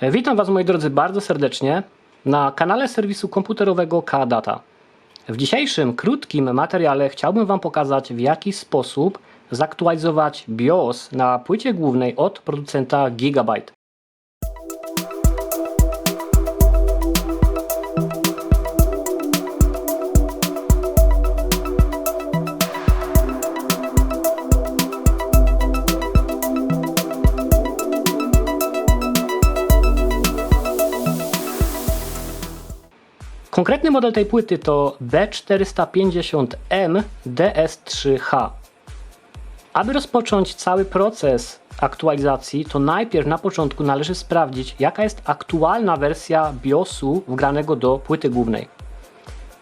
E, Witam Was moi drodzy bardzo serdecznie na kanale serwisu komputerowego K-Data. W dzisiejszym krótkim materiale chciałbym Wam pokazać w jaki sposób zaktualizować BIOS na płycie głównej od producenta Gigabyte. Konkretny model tej płyty to B450M DS3H. Aby rozpocząć cały proces aktualizacji, to najpierw na początku należy sprawdzić, jaka jest aktualna wersja BIOSu wgranego do płyty głównej.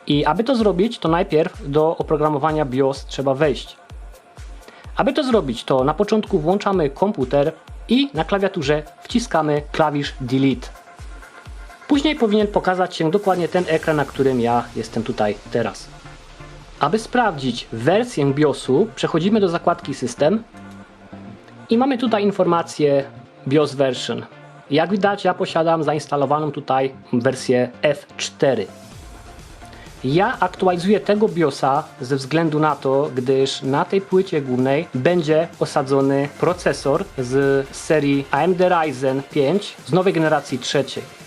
I aby to zrobić, to najpierw do oprogramowania BIOS trzeba wejść. Aby to zrobić, to na początku włączamy komputer i na klawiaturze wciskamy klawisz Delete. Później powinien pokazać się dokładnie ten ekran, na którym ja jestem tutaj teraz. Aby sprawdzić wersję BIOSu, przechodzimy do zakładki System i mamy tutaj informację BIOS version. Jak widać, ja posiadam zainstalowaną tutaj wersję F4. Ja aktualizuję tego BIOSa ze względu na to, gdyż na tej płycie głównej będzie osadzony procesor z serii AMD Ryzen 5 z nowej generacji trzeciej.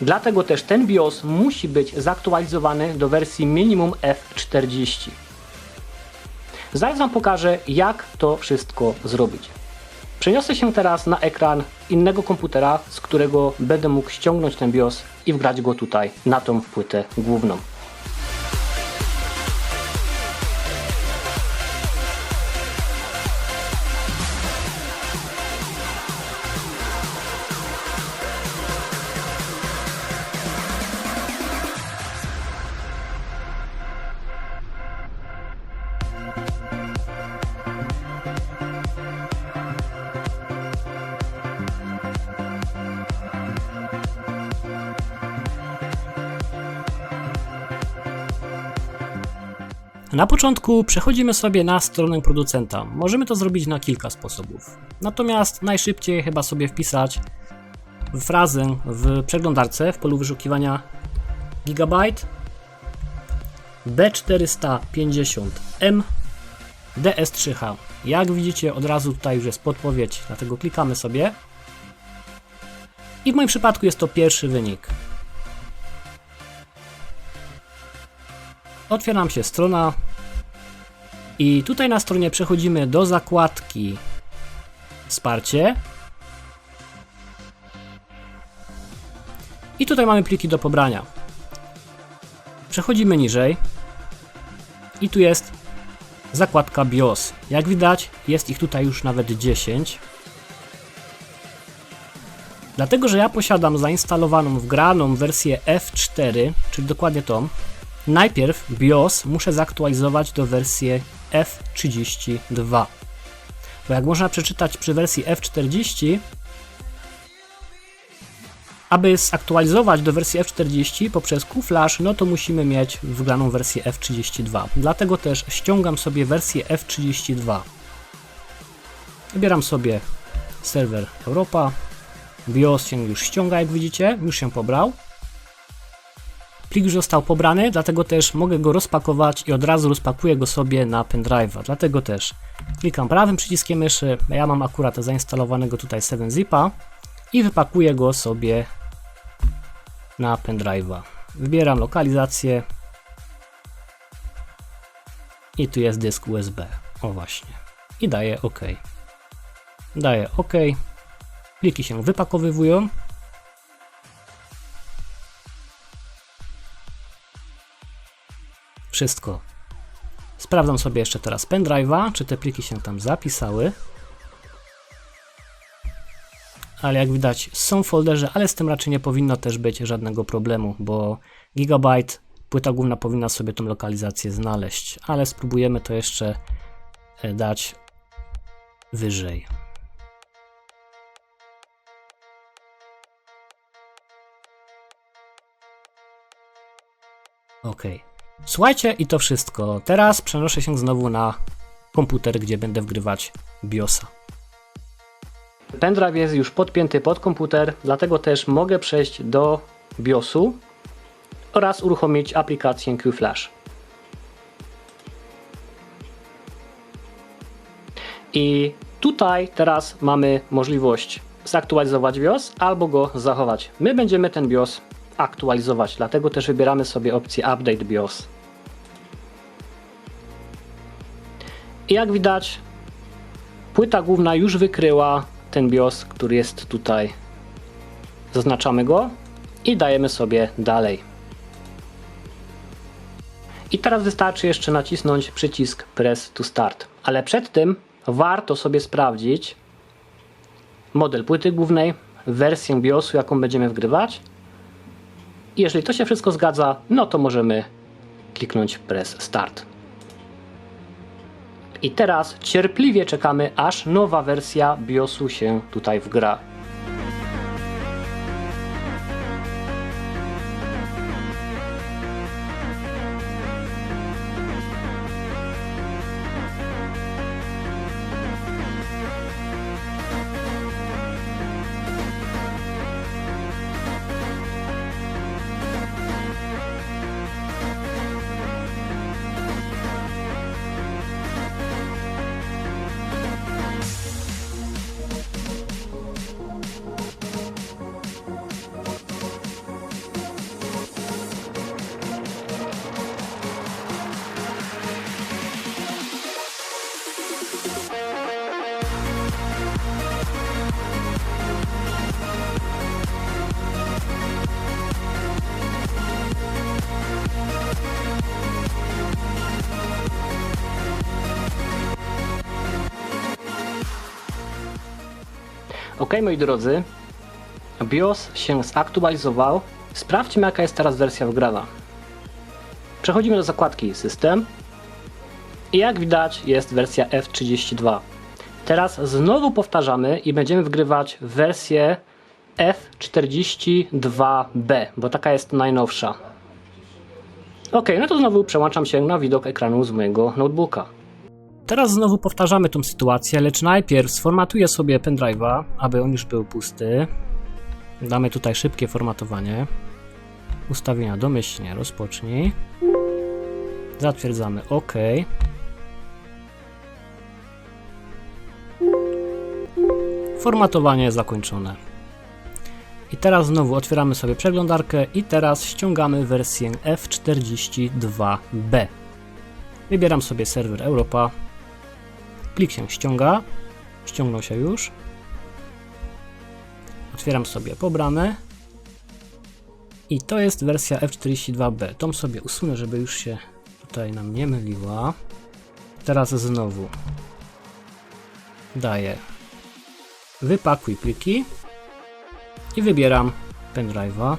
Dlatego też ten BIOS musi być zaktualizowany do wersji minimum F40. Zaraz Wam pokażę, jak to wszystko zrobić. Przeniosę się teraz na ekran innego komputera, z którego będę mógł ściągnąć ten BIOS i wgrać go tutaj na tą płytę główną. Na początku przechodzimy sobie na stronę producenta. Możemy to zrobić na kilka sposobów. Natomiast najszybciej chyba sobie wpisać frazę w przeglądarce w polu wyszukiwania Gigabyte B450M DS3H. Jak widzicie, od razu tutaj już jest podpowiedź, dlatego klikamy sobie. I w moim przypadku jest to pierwszy wynik. Otwieram się strona i tutaj na stronie przechodzimy do zakładki Wsparcie. I tutaj mamy pliki do pobrania. Przechodzimy niżej i tu jest zakładka BIOS. Jak widać, jest ich tutaj już nawet 10. Dlatego, że ja posiadam zainstalowaną wgraną wersję F4, czyli dokładnie tą, Najpierw BIOS muszę zaktualizować do wersji F32. Bo jak można przeczytać przy wersji F40, aby zaktualizować do wersji F40 poprzez QFlash, no to musimy mieć wgraną wersję F32. Dlatego też ściągam sobie wersję F32. Wybieram sobie serwer Europa. BIOS się już ściąga, jak widzicie, już się pobrał. Plik już został pobrany, dlatego też mogę go rozpakować i od razu rozpakuję go sobie na pendrive'a. Dlatego też klikam prawym przyciskiem myszy, ja mam akurat zainstalowanego tutaj 7-zipa i wypakuję go sobie na pendrive'a. Wybieram lokalizację i tu jest dysk USB. O właśnie. I daję OK. Daję OK. Pliki się wypakowywują. Wszystko. Sprawdzam sobie jeszcze teraz pendrive'a, czy te pliki się tam zapisały. Ale jak widać są w folderze, ale z tym raczej nie powinno też być żadnego problemu, bo Gigabyte, płyta główna powinna sobie tą lokalizację znaleźć, ale spróbujemy to jeszcze e, dać wyżej. OK. Słuchajcie, i to wszystko. Teraz przenoszę się znowu na komputer, gdzie będę wgrywać BIOSa. Pendrive jest już podpięty pod komputer, dlatego też mogę przejść do BIOSu oraz uruchomić aplikację QFlash. I tutaj teraz mamy możliwość zaktualizować BIOS albo go zachować. My będziemy ten BIOS aktualizować, dlatego też wybieramy sobie opcję Update BIOS. I jak widać, płyta główna już wykryła ten BIOS, który jest tutaj. Zaznaczamy go i dajemy sobie dalej. I teraz wystarczy jeszcze nacisnąć przycisk Press to Start. Ale przed tym warto sobie sprawdzić model płyty głównej, wersję BIOSu, jaką będziemy wgrywać. I jeżeli to się wszystko zgadza, no to możemy kliknąć Press Start. I teraz cierpliwie czekamy, aż nowa wersja BIOSu się tutaj wgra. Ok, moi drodzy, BIOS się zaktualizował. Sprawdźmy, jaka jest teraz wersja wgrana. Przechodzimy do zakładki System i jak widać jest wersja F32. Teraz znowu powtarzamy i będziemy wgrywać wersję F42B, bo taka jest najnowsza. Ok, no to znowu przełączam się na widok ekranu z mojego notebooka. Teraz znowu powtarzamy tą sytuację, lecz najpierw sformatuję sobie pendrive'a, aby on już był pusty. Damy tutaj szybkie formatowanie. Ustawienia domyślnie rozpocznij. Zatwierdzamy OK. Formatowanie zakończone. I teraz znowu otwieramy sobie przeglądarkę i teraz ściągamy wersję F42B. Wybieram sobie serwer Europa. Plik się ściąga. Ściągnął się już. Otwieram sobie pobrane. I to jest wersja F42B. Tą sobie usunę, żeby już się tutaj nam nie myliła. Teraz znowu daję wypakuj pliki i wybieram pendrive'a.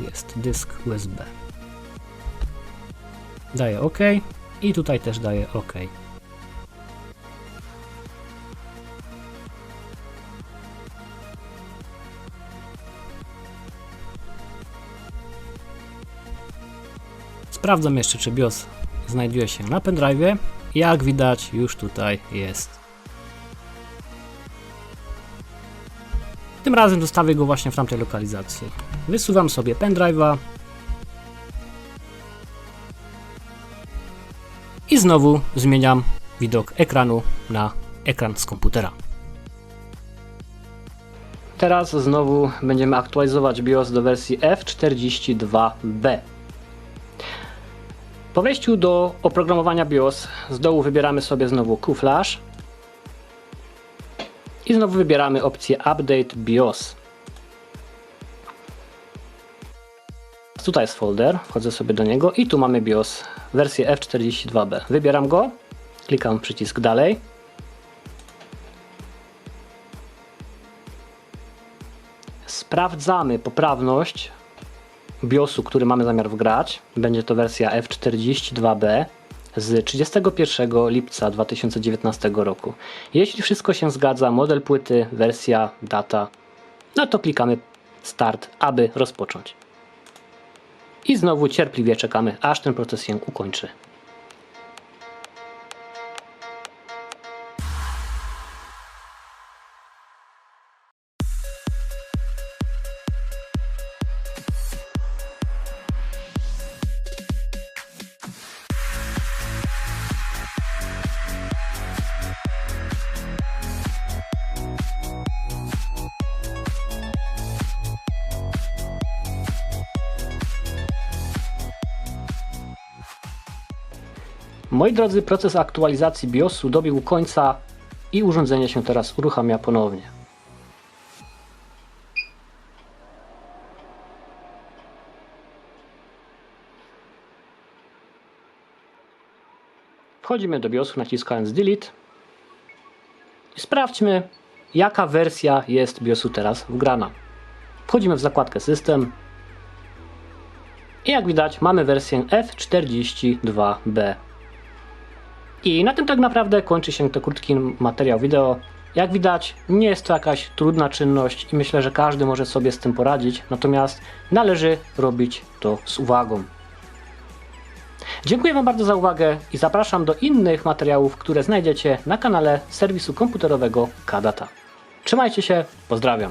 Jest dysk USB. Daję OK i tutaj też daję OK. Sprawdzam jeszcze, czy BIOS znajduje się na pendrive. Jak widać, już tutaj jest. Tym razem zostawię go właśnie w tamtej lokalizacji. Wysuwam sobie pendrive'a. I znowu zmieniam widok ekranu na ekran z komputera. Teraz znowu będziemy aktualizować BIOS do wersji F42B. Po wejściu do oprogramowania BIOS z dołu wybieramy sobie znowu QFlash i znowu wybieramy opcję Update BIOS. Tutaj jest folder, wchodzę sobie do niego i tu mamy BIOS, wersję F42B. Wybieram go, klikam przycisk dalej. Sprawdzamy poprawność BIOSu, który mamy zamiar wgrać. Będzie to wersja F42B z 31 lipca 2019 roku. Jeśli wszystko się zgadza, model płyty, wersja, data, no to klikamy Start, aby rozpocząć. I znowu cierpliwie czekamy, aż ten proces się ukończy. Moi drodzy, proces aktualizacji BIOSu dobiegł końca i urządzenie się teraz uruchamia ponownie. Wchodzimy do BIOSu naciskając Delete i sprawdźmy, jaka wersja jest BIOSu teraz wgrana. Wchodzimy w zakładkę System i jak widać mamy wersję F42B. I na tym tak naprawdę kończy się ten krótki materiał wideo. Jak widać, nie jest to jakaś trudna czynność i myślę, że każdy może sobie z tym poradzić, natomiast należy robić to z uwagą. Dziękuję Wam bardzo za uwagę i zapraszam do innych materiałów, które znajdziecie na kanale serwisu komputerowego Kadata. Trzymajcie się, pozdrawiam.